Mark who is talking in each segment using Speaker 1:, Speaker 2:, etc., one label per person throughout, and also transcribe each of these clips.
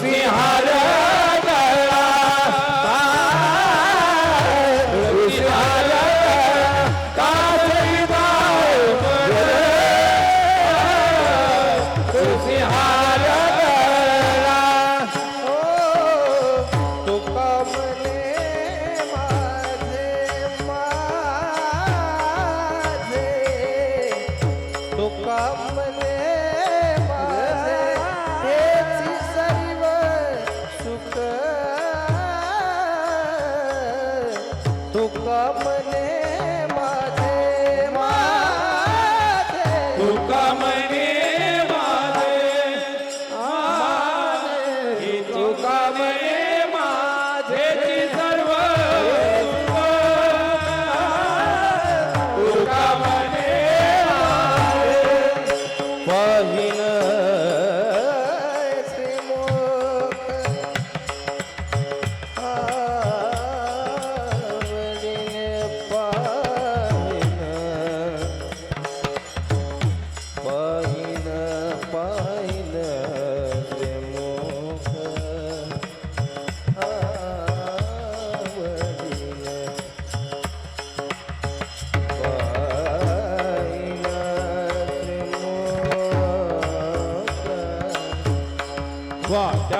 Speaker 1: Sinhara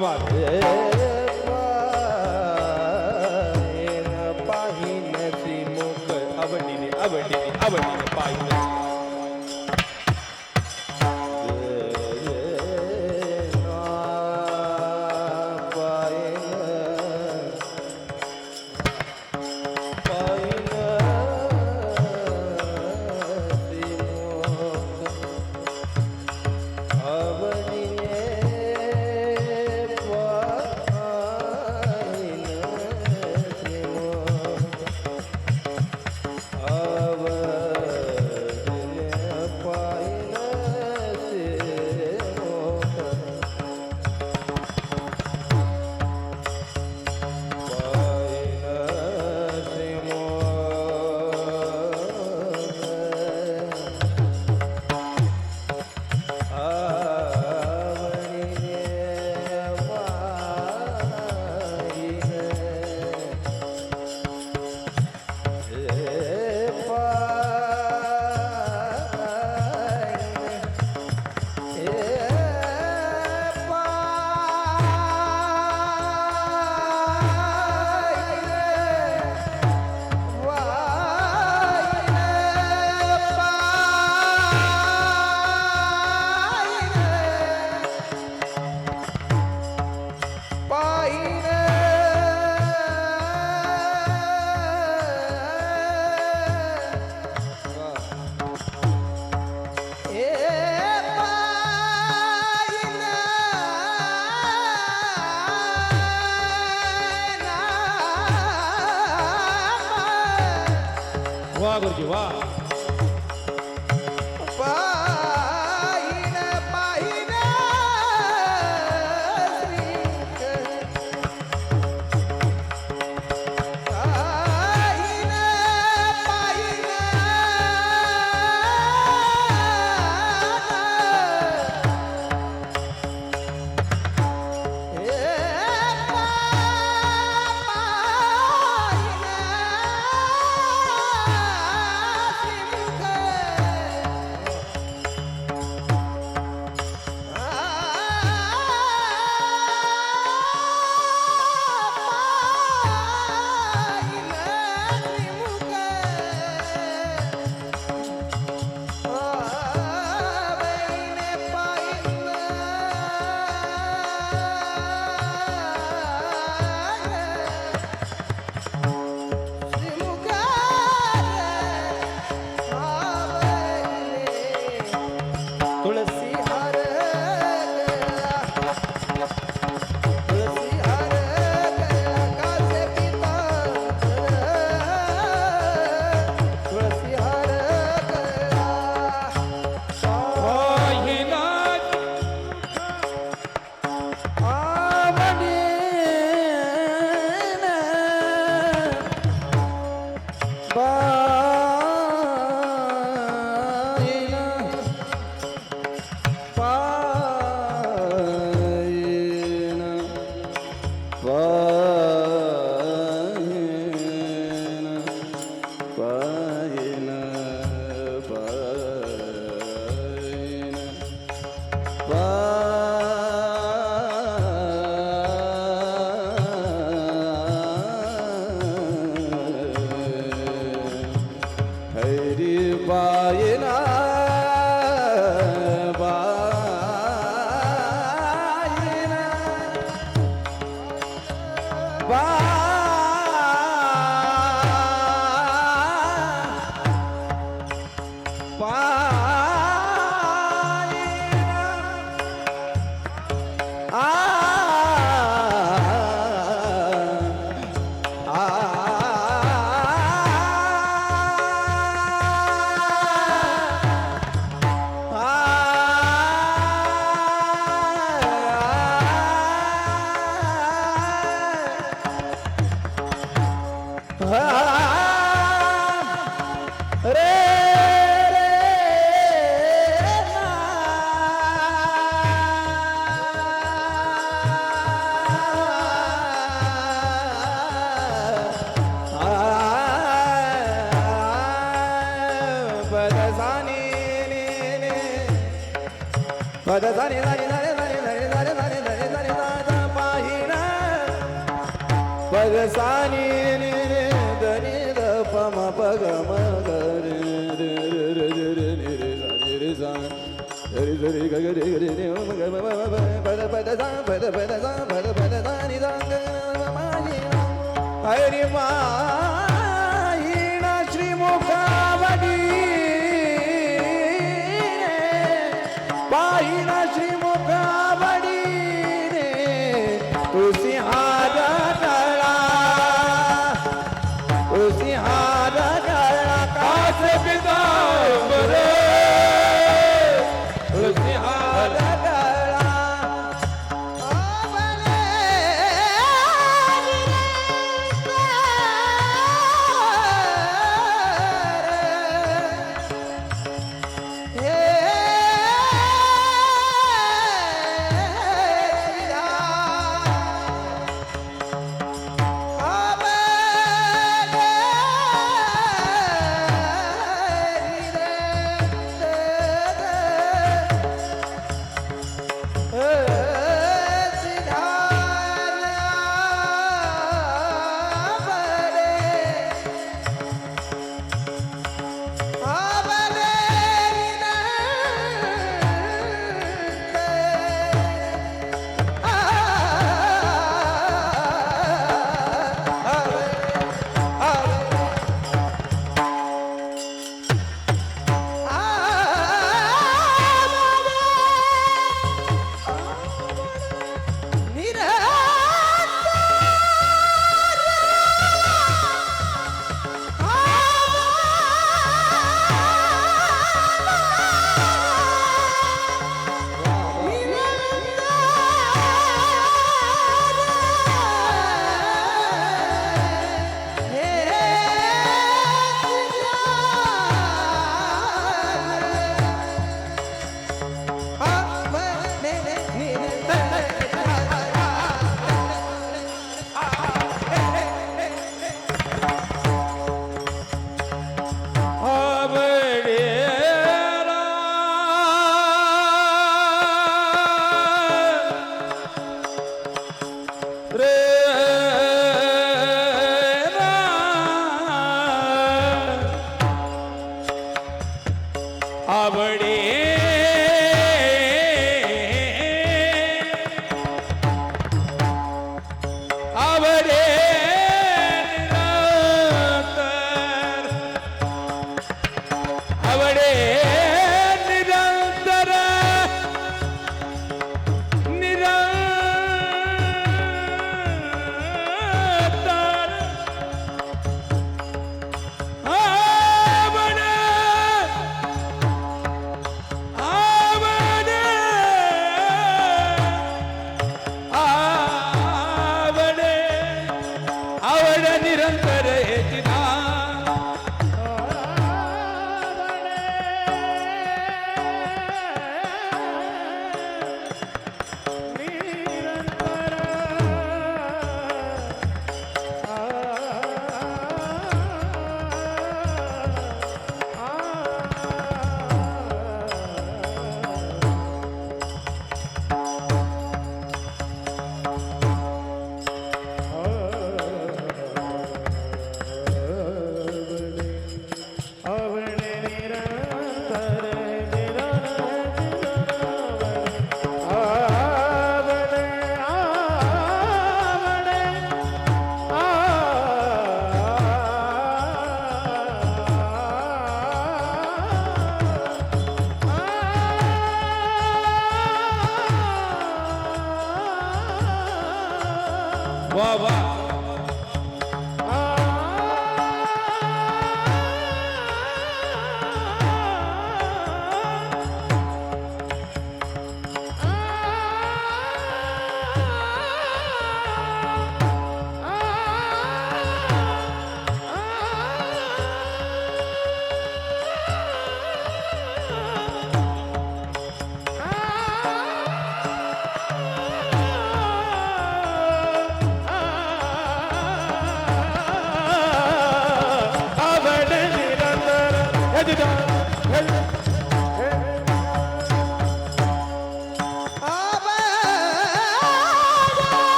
Speaker 1: जिंदाबाद 敬
Speaker 2: 酒！I'm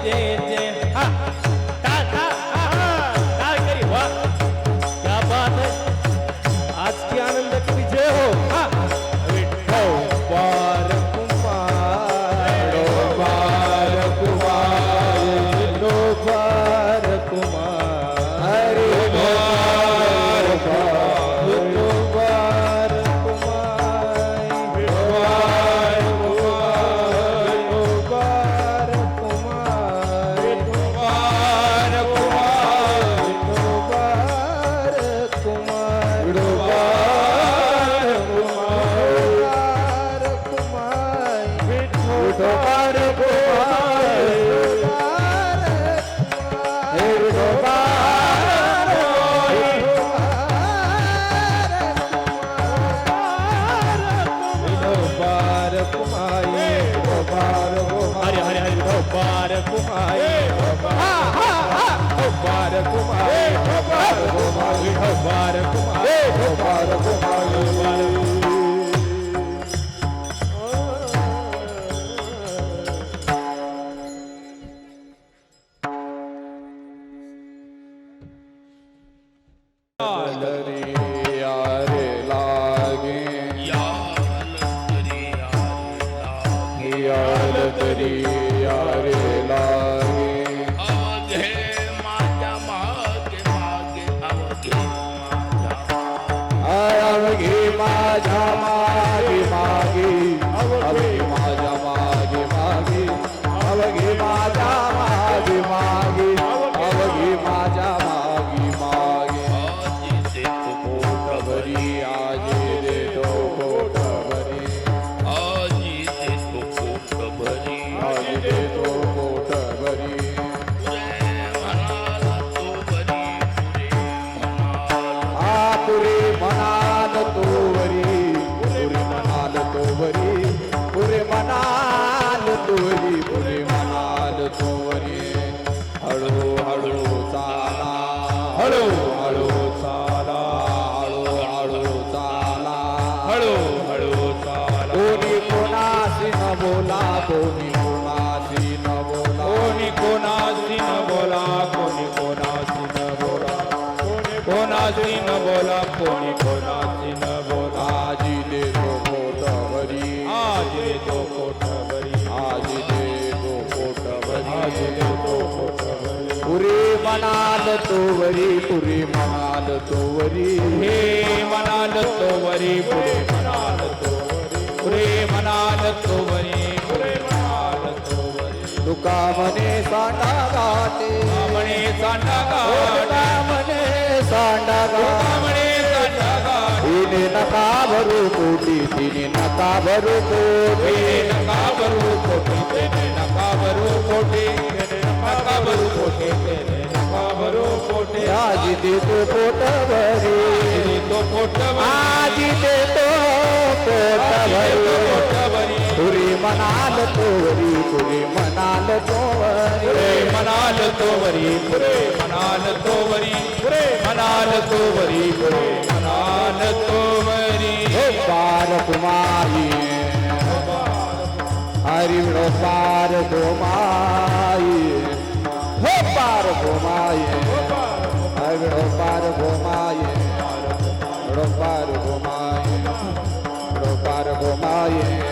Speaker 2: day.
Speaker 1: 我不怕。
Speaker 2: कोणी कोणाशी न बोला. कोणी कोणाशी न बोला
Speaker 1: कोणी कोणाशी न बोला. कोणी कोणाशी न बोला कोणी कोणाशी न बोला.
Speaker 2: आजी देतो पोटभरी
Speaker 1: आज तो पोटभरी
Speaker 2: आजी देतो
Speaker 1: आज
Speaker 2: पोटभरी
Speaker 1: देतो पोटभरी
Speaker 2: पुरी म्हणाल तोवरी पुरी म्हणाल तोवरी.
Speaker 1: हे म्हणाल तो वरी पुढे
Speaker 2: म्हणे सांडा गाते.
Speaker 1: म्हणे सांडा
Speaker 2: गाते.
Speaker 1: म्हणे सांडा गाठ
Speaker 2: तिने नका भरू कोटी तिने नका भरू कोटी.
Speaker 1: हे नका भरू कोटी तेने नका भरू कोटी. तेने नका भरू कोटी तेने नका भरू कोटी.
Speaker 2: आजी देतो पोटभरी.
Speaker 1: आजी तो पोटभरी.
Speaker 2: आजी देतो पोटभरी.
Speaker 1: पोटभरी.
Speaker 2: पुरी म्हणाल तोवरी पुरी म्हणाल तोवरी.
Speaker 1: म्हणाल तो वरी पुरे म्हणाल तो वरी पुरे म्हणाल तो वरी पुरे म्हणाल तो वरी
Speaker 2: हे पार कुमारी हरी विडो पार गोमाई हो पार गोमाई हरी विडो पार गोमाई पार गोमाई पार गोमाई